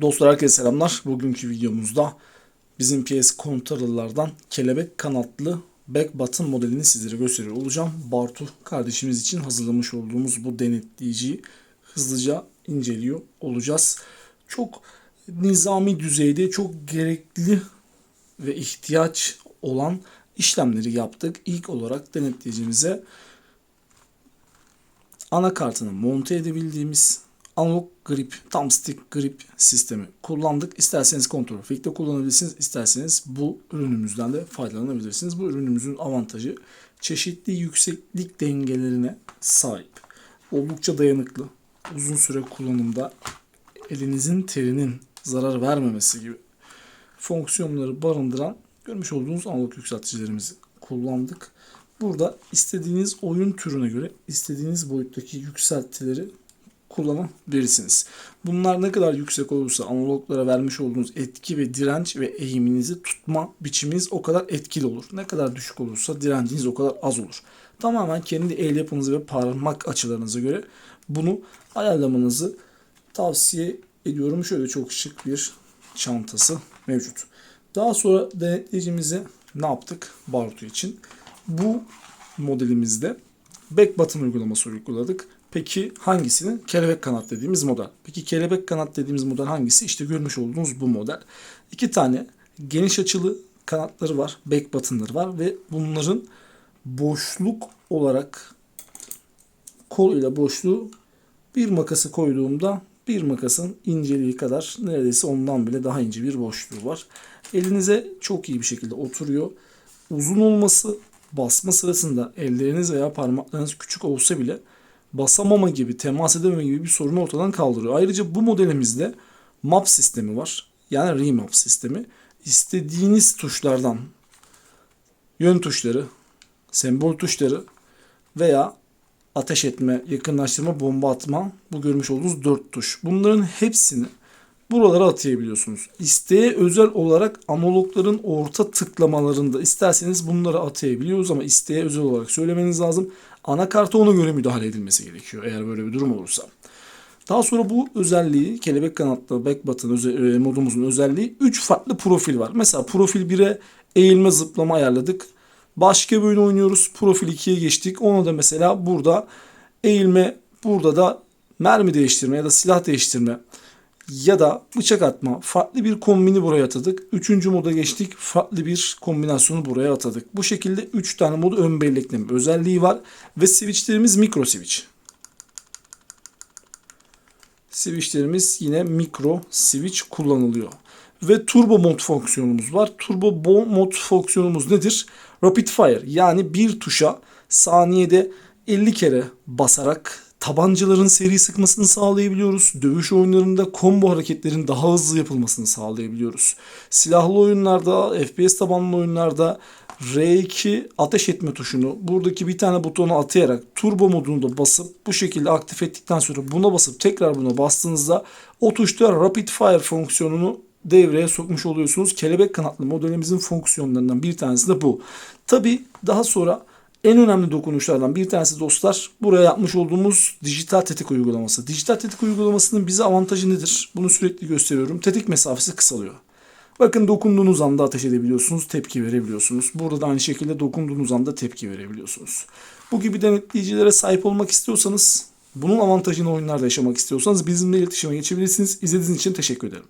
Dostlar herkese selamlar. Bugünkü videomuzda bizim PS Controller'lardan kelebek kanatlı back button modelini sizlere gösteriyor olacağım. Bartu kardeşimiz için hazırlamış olduğumuz bu denetleyiciyi hızlıca inceliyor olacağız. Çok nizami düzeyde çok gerekli ve ihtiyaç olan işlemleri yaptık. İlk olarak denetleyicimize anakartını monte edebildiğimiz analog grip, thumbstick grip sistemi kullandık. İsterseniz kontrol efekte kullanabilirsiniz. isterseniz bu ürünümüzden de faydalanabilirsiniz. Bu ürünümüzün avantajı çeşitli yükseklik dengelerine sahip. Oldukça dayanıklı. Uzun süre kullanımda elinizin terinin zarar vermemesi gibi fonksiyonları barındıran görmüş olduğunuz analog yükselticilerimizi kullandık. Burada istediğiniz oyun türüne göre istediğiniz boyuttaki yükseltileri kullanabilirsiniz. Bunlar ne kadar yüksek olursa analoglara vermiş olduğunuz etki ve direnç ve eğiminizi tutma biçiminiz o kadar etkili olur. Ne kadar düşük olursa direnciniz o kadar az olur. Tamamen kendi el yapınızı ve parmak açılarınıza göre bunu ayarlamanızı tavsiye ediyorum. Şöyle çok şık bir çantası mevcut. Daha sonra denetleyicimize ne yaptık Bartu için? Bu modelimizde back button uygulaması uyguladık. Peki hangisini? Kelebek kanat dediğimiz model. Peki kelebek kanat dediğimiz model hangisi? İşte görmüş olduğunuz bu model. İki tane geniş açılı kanatları var. Back buttonları var ve bunların boşluk olarak kol ile boşluğu bir makası koyduğumda bir makasın inceliği kadar neredeyse ondan bile daha ince bir boşluğu var. Elinize çok iyi bir şekilde oturuyor. Uzun olması basma sırasında elleriniz veya parmaklarınız küçük olsa bile basamama gibi, temas edememe gibi bir sorunu ortadan kaldırıyor. Ayrıca bu modelimizde map sistemi var. Yani remap sistemi. İstediğiniz tuşlardan yön tuşları, sembol tuşları veya ateş etme, yakınlaştırma, bomba atma bu görmüş olduğunuz dört tuş. Bunların hepsini buralara atayabiliyorsunuz. İsteğe özel olarak analogların orta tıklamalarında isterseniz bunları atayabiliyoruz ama isteğe özel olarak söylemeniz lazım. Anakarta ona göre müdahale edilmesi gerekiyor eğer böyle bir durum olursa. Daha sonra bu özelliği kelebek kanatlı back button e, modumuzun özelliği 3 farklı profil var. Mesela profil 1'e eğilme zıplama ayarladık. Başka bir oyun oynuyoruz. Profil 2'ye geçtik. Ona da mesela burada eğilme, burada da mermi değiştirme ya da silah değiştirme ya da bıçak atma farklı bir kombini buraya atadık. Üçüncü moda geçtik. Farklı bir kombinasyonu buraya atadık. Bu şekilde 3 tane mod ön bellekleme özelliği var. Ve switchlerimiz mikro switch. Switchlerimiz yine mikro switch kullanılıyor. Ve turbo mod fonksiyonumuz var. Turbo bo- mod fonksiyonumuz nedir? Rapid fire yani bir tuşa saniyede 50 kere basarak tabancaların seri sıkmasını sağlayabiliyoruz. Dövüş oyunlarında combo hareketlerin daha hızlı yapılmasını sağlayabiliyoruz. Silahlı oyunlarda, FPS tabanlı oyunlarda R2 ateş etme tuşunu buradaki bir tane butona atayarak turbo modunu da basıp bu şekilde aktif ettikten sonra buna basıp tekrar buna bastığınızda o tuşta rapid fire fonksiyonunu devreye sokmuş oluyorsunuz. Kelebek kanatlı modelimizin fonksiyonlarından bir tanesi de bu. Tabi daha sonra en önemli dokunuşlardan bir tanesi dostlar buraya yapmış olduğumuz dijital tetik uygulaması. Dijital tetik uygulamasının bize avantajı nedir? Bunu sürekli gösteriyorum. Tetik mesafesi kısalıyor. Bakın dokunduğunuz anda ateş edebiliyorsunuz, tepki verebiliyorsunuz. Burada da aynı şekilde dokunduğunuz anda tepki verebiliyorsunuz. Bu gibi denetleyicilere sahip olmak istiyorsanız, bunun avantajını oyunlarda yaşamak istiyorsanız bizimle iletişime geçebilirsiniz. İzlediğiniz için teşekkür ederim.